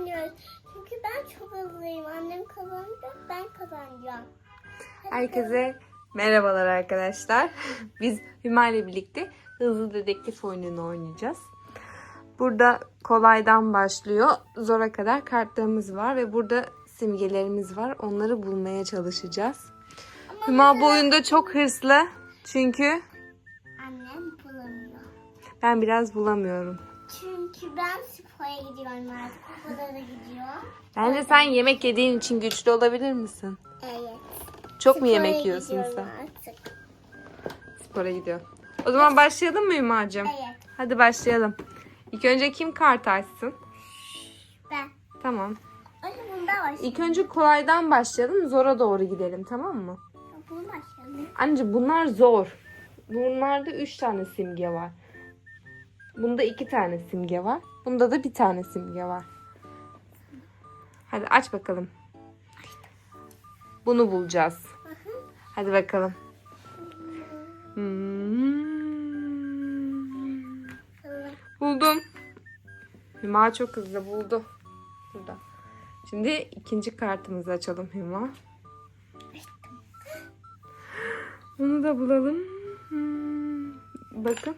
oynuyoruz. Çünkü ben çok hızlıyım. Annem kazanacak, ben kazanacağım. Hadi Herkese merhabalar arkadaşlar. Biz Hüma ile birlikte hızlı dedektif oyununu oynayacağız. Burada kolaydan başlıyor. Zora kadar kartlarımız var ve burada simgelerimiz var. Onları bulmaya çalışacağız. Hüma bu oyunda çok hırslı. Çünkü Annem bulamıyor. ben biraz bulamıyorum. Çünkü ben spora gidiyorum artık. Okula da gidiyor. Bence sen yemek yediğin için güçlü olabilir misin? Evet. Çok mu Spora yemek yiyorsun gidiyorum sen? Artık. Spora gidiyor. O zaman başlayalım mı Hümacığım? Evet. Hadi başlayalım. İlk önce kim kart açsın? Ben. Tamam. Önce bunda başlayalım. İlk önce kolaydan başlayalım. Zora doğru gidelim tamam mı? Bunu başlayalım. Anneciğim bunlar zor. Bunlarda 3 tane simge var. Bunda 2 tane simge var. Bunda da bir tane simge var. Hadi aç bakalım. Bunu bulacağız. Hadi bakalım. Hmm. Buldum. Hüma çok hızlı buldu. Burada. Şimdi ikinci kartımızı açalım Hüma. Onu da bulalım. Hmm, Bakın.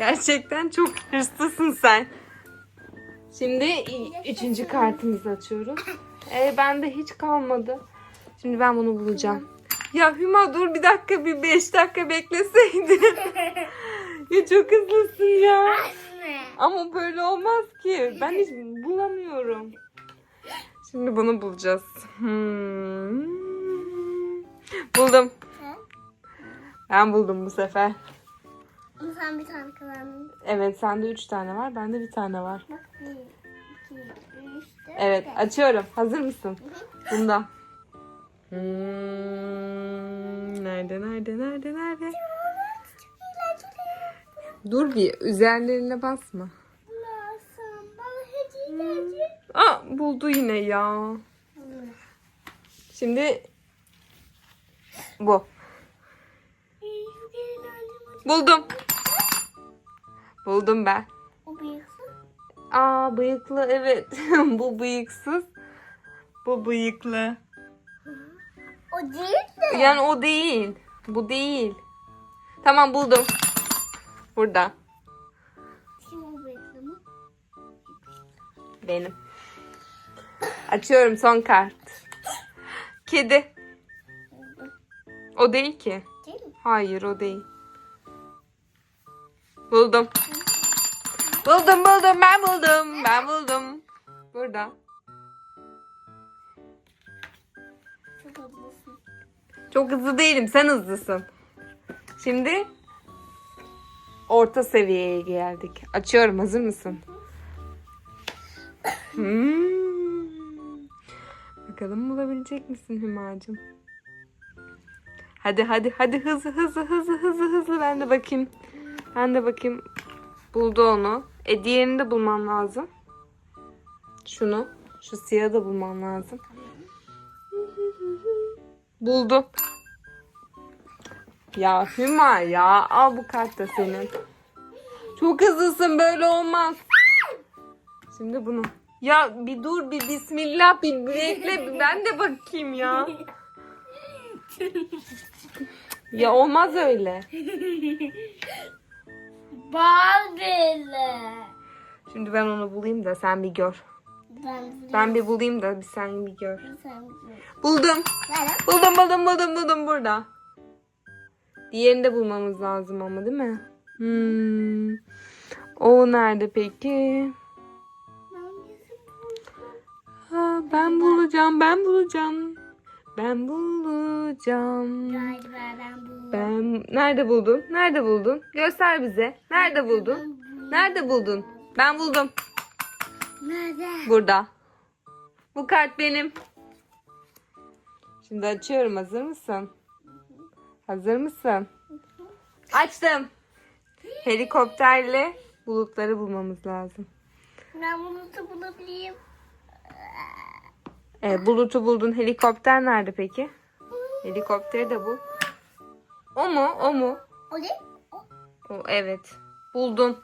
Gerçekten çok hırslısın sen. Şimdi üçüncü kartımızı açıyoruz. Ee, bende hiç kalmadı. Şimdi ben bunu bulacağım. Ya Hüma dur bir dakika bir beş dakika bekleseydin. ya çok hızlısın ya. Ama böyle olmaz ki. Ben hiç bulamıyorum. Şimdi bunu bulacağız. Hmm. Buldum. Ben buldum bu sefer. Ama sen bir tane kazandın. Evet sende üç tane var. Bende bir tane var. Bak bir, iki, üç, dört, Evet beş. açıyorum. Hazır mısın? Bunda. Hmm, nerede nerede nerede nerede? Dur bir üzerlerine basma. Gelecek. Aa buldu yine ya. Şimdi bu. Buldum. Buldum ben. O bıyıksız. Aa bıyıklı evet. bu bıyıksız. Bu bıyıklı. O değil de. Yani o değil. Bu değil. Tamam buldum. Burada. Kim o bıyıklı mı? Benim. Açıyorum son kart. Kedi. O değil ki. Değil mi? Hayır o değil. Buldum. Buldum buldum ben buldum. Ben buldum. Burada. Çok hızlısın. Çok hızlı değilim. Sen hızlısın. Şimdi orta seviyeye geldik. Açıyorum. Hazır mısın? Hmm. Bakalım bulabilecek misin Hümacığım? Hadi hadi hadi hızlı hızlı hızlı hızlı hızlı ben de bakayım. Ben de bakayım. Buldu onu. E diğerini de bulman lazım. Şunu. Şu siyahı da bulman lazım. Buldu. Ya Hüma ya. Al bu kart da senin. Çok hızlısın böyle olmaz. Şimdi bunu. Ya bir dur bir bismillah bir bekle ben de bakayım ya. Ya olmaz öyle. Barbie'li. Şimdi ben onu bulayım da sen bir gör. Ben Ben bir bulayım da bir sen bir gör. Sen Buldum. Nerede? Buldum buldum buldum buldum burada. Diğerini de bulmamız lazım ama değil mi? Hmm. O nerede peki? Ha, ben bulacağım ben bulacağım. Ben bulacağım. Galiba ben bu. Ben nerede buldun? Nerede buldun? Göster bize. Nerede buldun? Nerede buldun? Ben buldum. Nerede? Burada. Bu kart benim. Şimdi açıyorum. Hazır mısın? Hazır mısın? Açtım. Helikopterle bulutları bulmamız lazım. Ben bunu da bulabilirim. Evet, bulutu buldun. Helikopter nerede peki? Helikopteri de bul. O mu? O mu? O ne? O. O, evet. Buldun.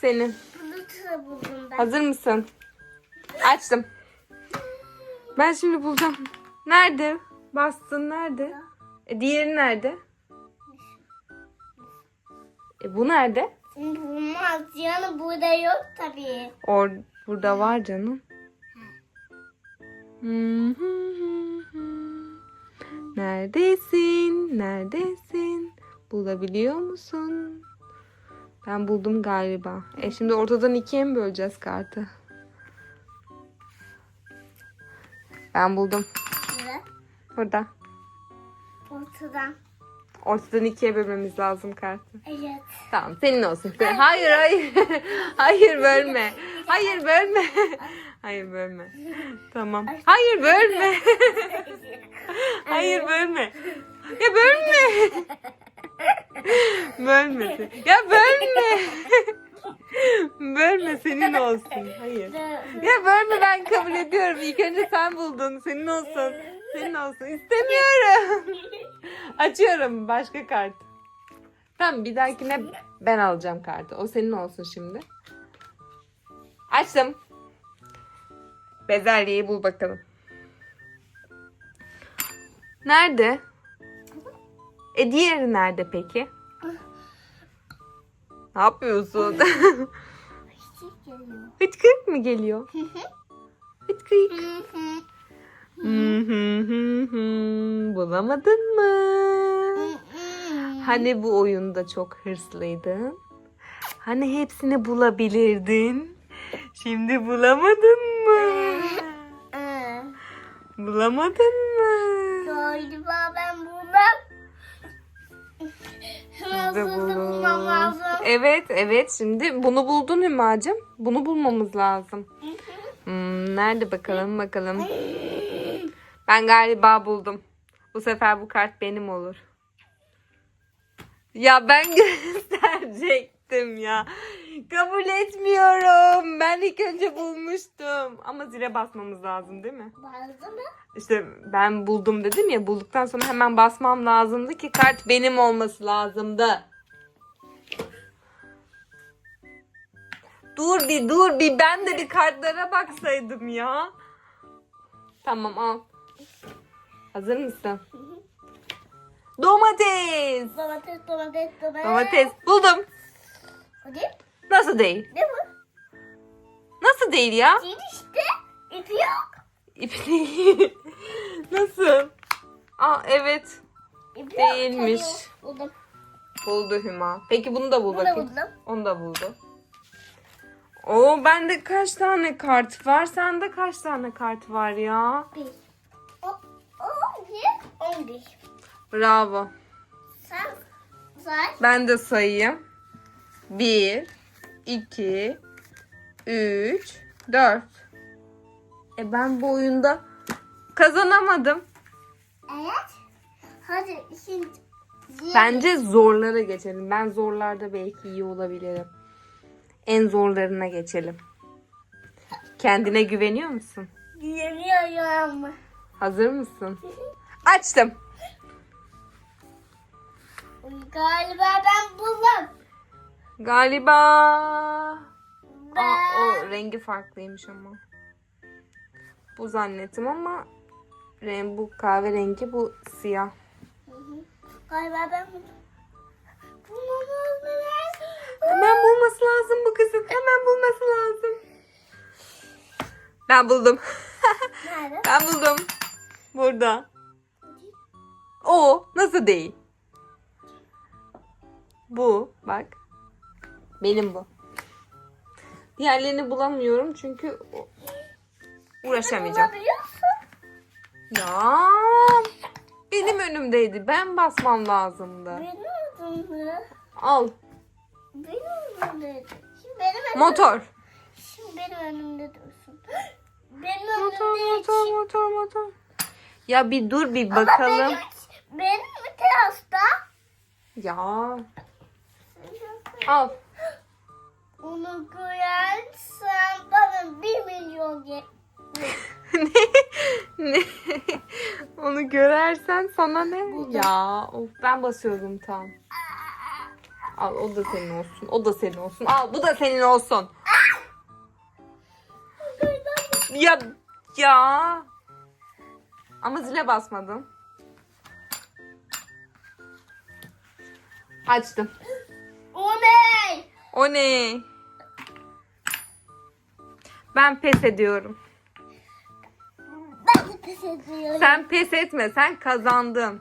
Senin. Bunu da buldum ben. Hazır mısın? Açtım. Ben şimdi bulacağım. Nerede? Bastın nerede? E, diğeri nerede? E, bu nerede? Bulmaz. Yani burada yok tabii. Or burada var canım. Neredesin? Neredesin? Bulabiliyor musun? Ben buldum galiba. E şimdi ortadan ikiye mi böleceğiz kartı? Ben buldum. Burada. Burada. Ortadan. Ortadan ikiye bölmemiz lazım kartı. Evet. Tamam senin olsun. Hayır hayır. hayır bölme. Hayır bölme. Hayır bölme. Tamam. Hayır bölme. Hayır bölme. Ya bölme. Bölme. Ya bölme. Bölme senin olsun. Hayır. Ya bölme ben kabul ediyorum. İlk önce sen buldun. Senin olsun. Senin olsun. İstemiyorum. Açıyorum başka kart. Tamam bir dahakine ben alacağım kartı. O senin olsun şimdi. Açtım. Bezelyeyi bul bakalım. Nerede? E diğeri nerede peki? Ne yapıyorsun? Hıçkırık mı geliyor? Hı hı. Hıçkırık. Hı hı. Hı hı hı hı. Bulamadın mı? Hani bu oyunda çok hırslıydın? Hani hepsini bulabilirdin? Şimdi bulamadın mı? Bulamadın mı? Galiba ben bulmam. Biz de Hızlı bulmam bulalım. lazım. Evet, evet. Şimdi bunu buldun Hümacığım. Bunu bulmamız lazım. Hmm, nerede bakalım bakalım. Ben galiba buldum. Bu sefer bu kart benim olur. Ya ben gösterecektim ya. Kabul etmiyorum. Ben ilk önce bulmuştum. Ama zile basmamız lazım değil mi? Bazı mı? İşte ben buldum dedim ya. Bulduktan sonra hemen basmam lazımdı ki kart benim olması lazımdı. Dur bir dur bir ben de bir kartlara baksaydım ya. Tamam al. Hazır mısın? Domates. Domates, domates, domates. Domates buldum. Hadi. Nasıl değil? Ne bu? Nasıl değil ya? Değil işte. İpi yok. İpli. Nasıl? Aa evet. İpi Değilmiş. Yok. Buldum. Buldu Hüma. Peki bunu da bul Bunu da bakayım. buldum. Onu da buldu. Oo bende kaç tane kart var? Sende kaç tane kart var ya? Bir. O, on bir, on bir. Bravo. Sen say. Ben de sayayım. 1, 2, 3, 4. E ben bu oyunda kazanamadım. Evet. Hadi şimdi. Bence zorlara geçelim. Ben zorlarda belki iyi olabilirim. En zorlarına geçelim. Kendine güveniyor musun? Yeniyorum. Hazır mısın? Açtım. Galiba ben buldum. Galiba. Aa, o rengi farklıymış ama. Bu zannettim ama renk bu kahverengi bu siyah. Hı hı. Galiba ben. Bulmamız lazım. Hemen bulması lazım bu kızın. Hemen bulması lazım. Ben buldum. Nerede? ben buldum. Burada. O nasıl değil? Bu bak. Benim bu. Diğerlerini bulamıyorum çünkü uğraşamayacağım. Ya benim önümdeydi. Ben basmam lazımdı. Benim önümde. Al. Benim önümde. Şimdi benim önümde. Motor. Şimdi benim önümde dursun. Benim Motor, önümde motor, hiç- motor, motor. Ya bir dur bir Ama bakalım. benim, benim terasta. Ya al. Onu koyarsan bana bir milyon ye. ne? ne? Onu görersen sana ne? Ya of, ben basıyordum tam. Al o da senin olsun. O da senin olsun. Al bu da senin olsun. Ya ya. Ama zile basmadın. Açtım. O ne? O ne? Ben pes ediyorum. Ben de pes ediyorum. Sen pes etme. Sen kazandın.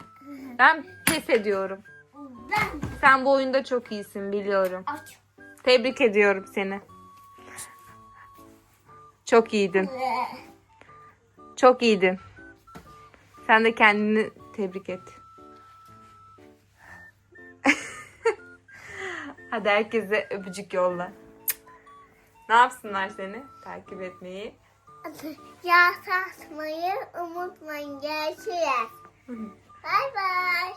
Ben pes ediyorum. Ben Sen bu oyunda çok iyisin biliyorum. aç. Tebrik ediyorum seni. Çok iyiydin. Çok iyiydin. Sen de kendini tebrik et. Hadi herkese öpücük yolla. Ne yapsınlar seni? Takip etmeyi. Ya satmayı unutmayın. Görüşürüz. Bay bay.